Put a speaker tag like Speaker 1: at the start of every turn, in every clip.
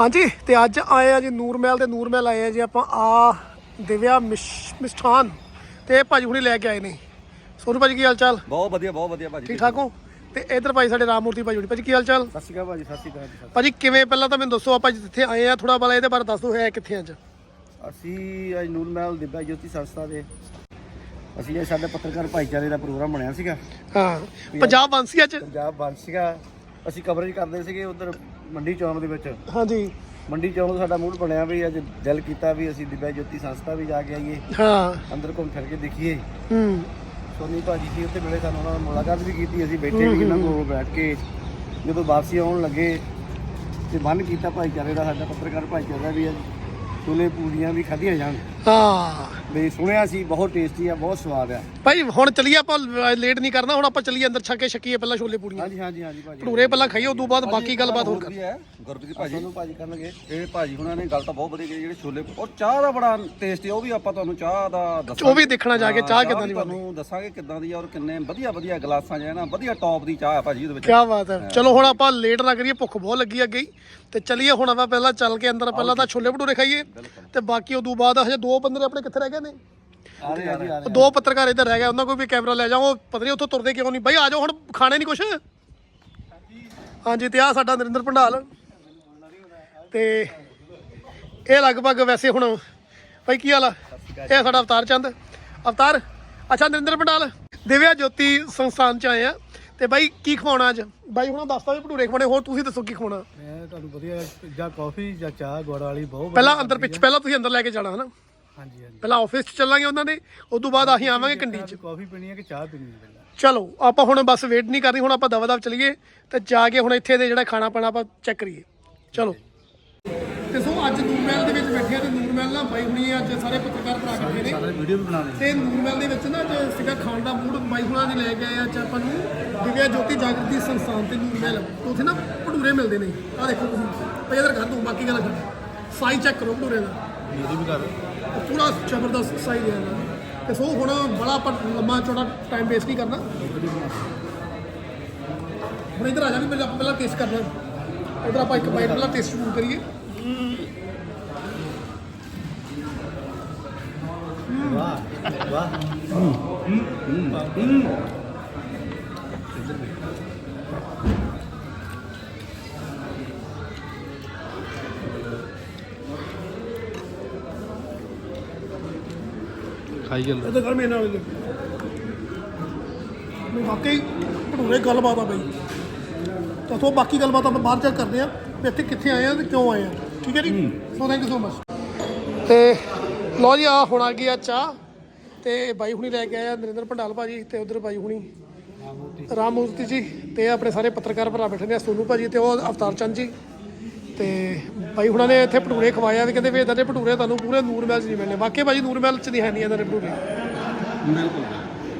Speaker 1: ਹਾਂਜੀ ਤੇ ਅੱਜ ਆਏ ਆ ਜੀ ਨੂਰਮਹਿਲ ਤੇ ਨੂਰਮਹਿਲ ਆਏ ਆ ਜੀ ਆਪਾਂ ਆ ਦਿਵਿਆ ਮਿਸ਼- ਮਿਸ਼ਠਾਨ ਤੇ ਭਾਜੀ ਹੁਣੀ ਲੈ ਕੇ ਆਏ ਨੇ। ਸੋਨੂੰ ਭਾਜੀ ਕੀ ਹਾਲ ਚਾਲ?
Speaker 2: ਬਹੁਤ ਵਧੀਆ ਬਹੁਤ ਵਧੀਆ ਭਾਜੀ।
Speaker 1: ਠੀਕ ਠਾਕ ਹੋ? ਤੇ ਇਧਰ ਭਾਈ ਸਾਡੇ ਰਾਮਮੂਰਤੀ ਭਾਜੀ ਹੁਣੀ। ਭਾਜੀ ਕੀ ਹਾਲ ਚਾਲ?
Speaker 2: ਸਤਿ ਸ਼੍ਰੀ ਅਕਾਲ ਭਾਜੀ ਸਤਿ ਸ਼੍ਰੀ ਅਕਾਲ
Speaker 1: ਭਾਜੀ ਕਿਵੇਂ? ਪਹਿਲਾਂ ਤਾਂ ਮੈਨੂੰ ਦੱਸੋ ਆਪਾਂ ਜਿੱਥੇ ਆਏ ਆ ਥੋੜਾ ਬਲਾ ਇਹਦੇ ਬਾਰੇ ਦੱਸ ਹੈ ਕਿੱਥੇ ਅੱਜ?
Speaker 2: ਅਸੀਂ ਅੱਜ ਨੂਰ ਮਹਿਲ ਦਿਬਾ ਜੋਤੀ ਸੰਸਥਾ ਦੇ ਅਸੀਂ ਇਹ ਸਾਡੇ ਪੱਤਰਕਾਰ ਭਾਈਚਾਰੇ ਦਾ ਪ੍ਰੋਗਰਾਮ ਬਣਿਆ ਸੀਗਾ।
Speaker 1: ਹਾਂ ਪੰਜਾਬ ਬੰਸੀਆ ਚ
Speaker 2: ਪੰਜਾਬ ਬੰਦ ਸੀਗਾ। ਅਸੀਂ ਕਵਰੇਜ ਕਰਦੇ ਸੀਗੇ ਉਧਰ ਮੰਡੀ ਚੌਂਕ ਦੇ ਵਿੱਚ।
Speaker 1: ਹਾਂਜੀ।
Speaker 2: ਮੰਡੀ ਚੌਂਕ ਤੋਂ ਸਾਡਾ ਮੂਡ ਬਣਿਆ ਵੀ ਅੱਜ ਦਿਲ ਕੀਤਾ ਵੀ ਅਸੀਂ ਦਿਬਾ ਜੋਤੀ ਸੰਸਥਾ ਵੀ ਜਾ ਕੇ ਆਈਏ।
Speaker 1: ਹਾਂ।
Speaker 2: ਅੰਦਰ ਘੁੰਮ ਫਿਰ ਕੇ ਦੇਖੀਏ।
Speaker 1: ਹੂੰ।
Speaker 2: ਸੋਨੀ ਭਾਜੀ ਸੀ ਉੱਥੇ ਮਿਲੇ ਸਾਨੂੰ ਉਹਨਾਂ ਨਾਲ ਮੁਲਾਕਾਤ ਵੀ ਕੀਤੀ ਅਸੀਂ ਬੈਠੇ ਵੀ ਕਿੰਨਾ ਕੋਲ ਬੈਠ ਕੇ ਜਦੋਂ ਵਾਪਸੀ ਆਉਣ ਲੱਗੇ ਤੇ ਮਨ ਕੀਤਾ ਭਾਈਚਾਰੇ ਦਾ ਸਾਡਾ ਪੱਤਰਕਾਰ ਭਾਈਚਾਰਾ ਵੀ ਅੱਜ ਛੋਲੇ ਪੂਰੀਆਂ ਵੀ ਖਾਧੀਆਂ ਜਾਣ।
Speaker 1: ਹਾਂ।
Speaker 2: ਵੀ ਸੁਣਿਆ ਸੀ ਬਹੁਤ ਟੇਸਟੀ ਆ ਬਹੁਤ ਸਵਾਦ ਆ।
Speaker 1: ਭਾਈ ਹੁਣ ਚੱਲੀਏ ਆਪਾਂ ਲੇਟ ਨਹੀਂ ਕਰਨਾ ਹੁਣ ਆਪਾਂ ਚੱਲੀਏ ਅੰਦਰ ਛੱਕੇ ਛੱਕੀਏ ਪਹਿਲਾਂ ਛੋਲੇ ਪੂਰੀਆਂ
Speaker 2: ਹਾਂਜੀ ਹਾਂਜੀ ਹਾਂਜੀ ਭਾਜੀ।
Speaker 1: ਭਟੂਰੇ ਪਹਿਲਾਂ ਖਾਈਏ ਉਦੋਂ ਬਾਅਦ ਬਾਕੀ ਗੱਲਬਾਤ ਹੋਰ ਕਰ
Speaker 3: ਗੁਰਪ੍ਰੀਤ ਭਾਜੀ।
Speaker 2: ਤੁਹਾਨੂੰ ਭਾਜੀ ਕਰਨਗੇ।
Speaker 3: ਇਹ ਭਾਜੀ ਹੁਣਾਂ ਨੇ ਗੱਲ ਤਾਂ ਬਹੁਤ ਵਧੀਆ ਕੀਤੀ ਜਿਹੜੇ ਛੋਲੇ ਔਰ ਚਾਹ ਦਾ ਬੜਾ ਟੇਸਟੀ ਉਹ ਵੀ ਆਪਾਂ ਤੁਹਾਨੂੰ ਚਾਹ ਦਾ ਦੱਸਾਂਗੇ।
Speaker 1: ਉਹ ਵੀ ਦੇਖਣਾ ਜਾ ਕੇ ਚਾਹ
Speaker 3: ਹਾਂ,
Speaker 1: ਕਿੱਦਾਂ ਦੀ
Speaker 3: ਤੁਹਾਨੂੰ ਦੱਸਾਂਗੇ ਕਿੱਦਾਂ ਦੀ ਔਰ ਕਿੰਨੇ ਵਧੀਆ ਵਧੀਆ ਗਲਾਸਾਂ ਹੈ ਨਾ ਵਧੀਆ ਟੌਪ ਦੀ ਚਾਹ ਆ ਭਾਜੀ ਉਹਦੇ ਵਿੱਚ।
Speaker 1: ਕੀ ਬਾਤ ਹੈ। ਚਲੋ ਹੁਣ ਆਪਾਂ ਲੇਟ ਨਾ ਕਰੀਏ ਭੁੱਖ ਬਹੁਤ ਲੱਗੀ ਅੱਗੇ ਹੀ। ਤੇ ਚਲੀਏ ਹੁਣ ਆਪਾਂ ਪਹਿਲਾਂ ਚੱਲ ਕੇ ਅੰਦਰ ਪਹਿਲਾਂ ਤਾਂ ਛੋਲੇ ਭਟੂਰੇ ਖਾਈਏ। ਤੇ ਬਾਕੀ ਉਦੋਂ ਬਾਅਦ ਹਜੇ ਦੋ ਬੰਦੇ ਆਪਣੇ ਕਿੱਥੇ ਰਹਿ ਗਏ ਨੇ?
Speaker 2: ਜੀ
Speaker 1: ਉਹ ਦੋ ਪੱਤਰਕਾਰ ਇੱਧਰ ਰਹਿ ਗਏ ਉਹਨਾਂ ਕੋਲ ਵੀ ਕੈਮਰਾ ਲੈ ਜਾਓ। ਉਹ ਪਤਾ ਨਹੀਂ ਉੱਥੋਂ ਤੁਰਦੇ ਕਿਉਂ ਨਹੀਂ। ਬਾਈ ਆ ਜਾਓ ਹੁਣ ਖਾਣੇ ਨਹੀਂ ਕੁਛ? ਹਾਂਜੀ ਤੇ ਆ ਸਾਡਾ ਨਰਿੰਦਰ ਭੰਡਾਲ। ਤੇ ਇਹ ਲਗਭਗ ਵੈਸੇ ਹੁਣ ਬਾਈ ਕੀ ਹਾਲ ਆ? ਇਹ ਸਾਡਾ ਅਵਤਾਰ ਚੰਦ। ਅਵਤਾਰ ਅੱਛਾ ਨਰਿੰਦਰ ਭੰਡਾਲ ਦਿਵਿਆ ਜੋਤੀ ਸੰਸਥਾਨ ਚ ਆਏ ਆ। ਤੇ ਬਾਈ ਕੀ ਖਵਾਉਣਾ ਅੱਜ? ਬਾਈ ਹੁਣ ਦੱਸਤਾ ਵੀ ਭਟੂਰੇ ਖਵਾਉਣੇ ਹੋਰ ਤੁਸੀਂ ਦੱਸੋ ਕੀ ਖਵਾਉਣਾ?
Speaker 4: ਮੈਂ ਤੁਹਾਨੂੰ ਵਧੀਆ ਜਾਂ ਕਾਫੀ ਜਾਂ ਚਾਹ ਗੁੜ ਵਾਲੀ ਬਹੁਤ
Speaker 1: ਪਹਿਲਾਂ ਅੰਦਰ ਪਿੱਛੇ ਪਹਿਲਾਂ ਤੁਸੀਂ ਅੰਦਰ ਲੈ ਕੇ ਜਾਣਾ ਹਨਾ?
Speaker 4: ਹਾਂਜੀ ਹਾਂਜੀ।
Speaker 1: ਪਹਿਲਾਂ ਆਫਿਸ ਚ ਚੱਲਾਂਗੇ ਉਹਨਾਂ ਦੇ ਉਸ ਤੋਂ ਬਾਅਦ ਅਸੀਂ ਆਵਾਂਗੇ ਕੰਡੀ ਚ।
Speaker 4: ਕਾਫੀ ਪੀਣੀ ਹੈ ਕਿ ਚਾਹ ਪੀਣੀ ਹੈ ਪਹਿਲਾਂ?
Speaker 1: ਚਲੋ ਆਪਾਂ ਹੁਣ ਬਸ ਵੇਟ ਨਹੀਂ ਕਰਨੀ ਹੁਣ ਆਪਾਂ ਦਵਾ ਦਵ ਚਲੀਏ ਤੇ ਜਾ ਕੇ ਹੁਣ ਇੱਥੇ ਦੇ ਜਿਹੜਾ ਖਾਣਾ ਪਾਣਾ ਆਪਾਂ ਚੈੱਕ ਕਰੀਏ। ਚਲੋ। ਤੇ ਸੋ ਅੱਜ ਨੂਰਮਹਿਲ ਦੇ ਵਿੱਚ ਬੈਠੇ ਆ ਤੇ ਨੂਰਮਹਿਲ ਨਾਲ ਬਾਈ ਹੁਣੀ ਅੱਜ ਸਾਰੇ ਪੱਤਰਕਾਰ ਭਰਾ ਇਕੱਠੇ ਨੇ।
Speaker 4: ਸਾਰੇ ਵੀਡੀਓ ਵੀ ਬਣਾ ਰਹੇ
Speaker 1: ਤੇ ਨੂਰਮਹਿਲ ਦੇ ਵਿੱਚ ਨਾ ਅੱਜ ਸੀਗਾ ਖਾਣ ਦਾ ਮੂਡ ਬਾਈ ਹੁਣਾਂ ਨੇ ਲੈ ਕੇ ਆਏ ਅੱਜ ਆਪਾਂ ਨੂੰ ਦਿਵਿਆ ਜੋਤੀ ਜਾਗਰਤੀ ਸੰਸਥਾਨ ਤੇ ਨੂਰਮਹਿਲ ਉੱਥੇ ਨਾ ਭਟੂਰੇ ਮਿਲਦੇ ਨੇ। ਆਹ ਦੇਖੋ ਤੁਸੀਂ ਭਾਈ ਇਧਰ ਕਰ ਦੂੰ ਬਾਕੀ ਗੱਲ ਕਰ। ਸਾਈ ਚੈੱਕ ਕਰੋ ਭਟੂਰੇ ਦਾ।
Speaker 4: ਮੇਰੀ ਵੀ ਕਰ।
Speaker 1: ਪੂਰਾ ਜ਼ਬਰਦਸਤ ਸਾਈ ਰਿਹਾ ਨਾ ਤੇ ਸੋ ਹੁਣ ਬੜਾ ਆਪਾਂ ਲੰਮਾ ਚੌੜਾ ਟਾਈਮ ਵੇਸਟ ਨਹੀਂ ਕਰਨਾ। ਹੁਣ ਇਧਰ ਆ ਜਾ ਵੀ ਪਹਿਲਾਂ ਪਹਿਲਾਂ ਟੇਸਟ ਕਰਨਾ ਇਧਰ ਆਪਾਂ ਇੱਕ ਬਾਈਟ ਪਹਿਲਾਂ ਟੇਸਟ ਸ਼ੁਰੂ ਕਰੀਏ।
Speaker 4: ਵਾਹ ਵਾਹ ਖਾਈ ਜਾਂਦਾ।
Speaker 1: ਉਹਦੇ ਘਰ ਮੇਰੇ ਨਾਲ ਮੈਂ ਵਾਕਈ ਭਟੂਰੇ ਗੱਲਬਾਤ ਆ ਬਈ। ਤਾਂ ਸੋ ਬਾਕੀ ਗੱਲਬਾਤ ਆਪਾਂ ਬਾਅਦ ਚ ਕਰਦੇ ਆ ਵੀ ਇੱਥੇ ਕਿੱਥੇ ਆਏ ਆ ਤੇ ਕਿਉਂ ਆਏ ਆ। ਠੀਕ ਹੈ ਜੀ? So thank you so much ਤੇ ਲੋ ਜੀ ਆ ਹੁਣ ਆ ਗਈ ਆ ਚਾਹ। ਤੇ ਬਾਈ ਹੁਣੀ ਲੈ ਕੇ ਆਇਆ ਨਰਿੰਦਰ ਭੰਡਾਲ ਭਾਜੀ ਤੇ ਉਧਰ ਬਾਈ ਹੁਣੀ। ਰਾਮ ਮੂਰਤੀ ਜੀ ਤੇ ਆਪਣੇ ਸਾਰੇ ਪੱਤਰਕਾਰ ਭਰਾ ਬੈਠੇ ਨੇ ਸੋਨੂ ਭਾਜੀ ਤੇ ਉਹ ਅਵਤਾਰ ਚੰਦ ਜੀ। ਤੇ ਬਾਈ ਹੁਣਾਂ ਨੇ ਇੱਥੇ ਭਟੂਰੇ ਖਵਾਇਆ ਵੀ ਕਹਿੰਦੇ ਵੀ ਇਦਾਂ ਦੇ ਭਟੂਰੇ ਤੁਹਾਨੂੰ ਪੂਰੇ ਨੂਰ ਮਹਿਲ 'ਚ ਨਹੀਂ ਮਿਲਣੇ। ਵਾਕਈ ਭਾਜੀ ਨੂਰ ਮਹਿਲ 'ਚ ਨਹੀਂ ਹੈ ਨਹੀਂ ਇਦਾਂ ਦੇ ਭਟੂਰੇ।
Speaker 3: ਬਿਲਕੁਲ।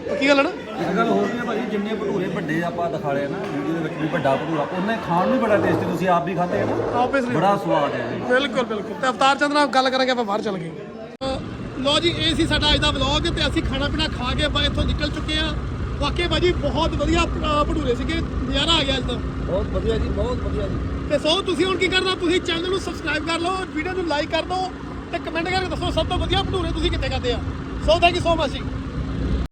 Speaker 1: ਪੱਕੀ ਗੱਲ ਹੈ ਨਾ?
Speaker 3: ਇੱਕ ਗੱਲ ਹੋਰ ਵੀ ਆ ਭਾਜੀ ਜਿੰਨੇ ਭਟੂਰੇ ਵੱਡੇ ਆਪਾਂ ਦਿਖਾਲੇ ਆ ਨਾ ਵੀਡੀਓ ਦੇ ਵਿੱਚ ਵੀ ਵੱਡਾ ਭਟੂਰਾ ਉਹਨੇ ਖਾਣ ਨੂੰ ਬੜਾ ਟੇਸਟੀ ਤੁਸੀਂ ਆਪ ਵੀ ਖਾਧੇ ਆ ਨਾ।
Speaker 1: ਆਬਵੀਅਸਲੀ
Speaker 3: ਬੜਾ ਸਵਾਦ ਹੈ
Speaker 1: ਬਿਲਕੁਲ ਬਿਲਕੁਲ। ਤੇ ਅਵਤਾਰ ਚੰਦ ਨਾਲ ਗੱਲ ਕਰਾਂਗੇ ਆਪਾਂ ਬਾਹਰ ਚੱਲ ਗਏ। ਲੋ ਜੀ ਇਹ ਸੀ ਸਾਡਾ ਅੱਜ ਦਾ ਵਲੌਗ ਤੇ ਅਸੀਂ ਖਾਣਾ ਪੀਣਾ ਖਾ ਕੇ ਆਪਾਂ ਇੱਥੋਂ ਨਿਕਲ ਚੁੱਕੇ ਆ ਵਾਕਈ ਭਾਜੀ ਬਹੁਤ ਵਧੀਆ ਭਟੂਰੇ ਸੀਗੇ। ਨਜ਼ਾਰਾ ਆ ਗਿਆ ਅੱਜ ਦਾ।
Speaker 2: ਬਹੁਤ ਵਧੀਆ ਜੀ ਬਹੁਤ ਵਧੀਆ ਜੀ।
Speaker 1: ਤੇ ਸੋ ਤੁਸੀਂ ਹੁਣ ਕੀ ਕਰਨਾ? ਤੁਸੀਂ ਚੈਨਲ ਨੂੰ ਸਬਸਕ੍ਰਾਈਬ ਕਰ ਲਓ ਵੀਡੀਓ ਨੂੰ ਲਾਈਕ ਕਰ ਦਿਓ ਤੇ ਕਮੈਂਟ ਕਰਕੇ ਦੱਸੋ ਸਭ ਤੋਂ ਵਧੀਆ ਭਟੂਰੇ ਤੁਸੀਂ ਕਿੱਥੇ ਕਰਦੇ ਆ। So thank you so much ਜੀ।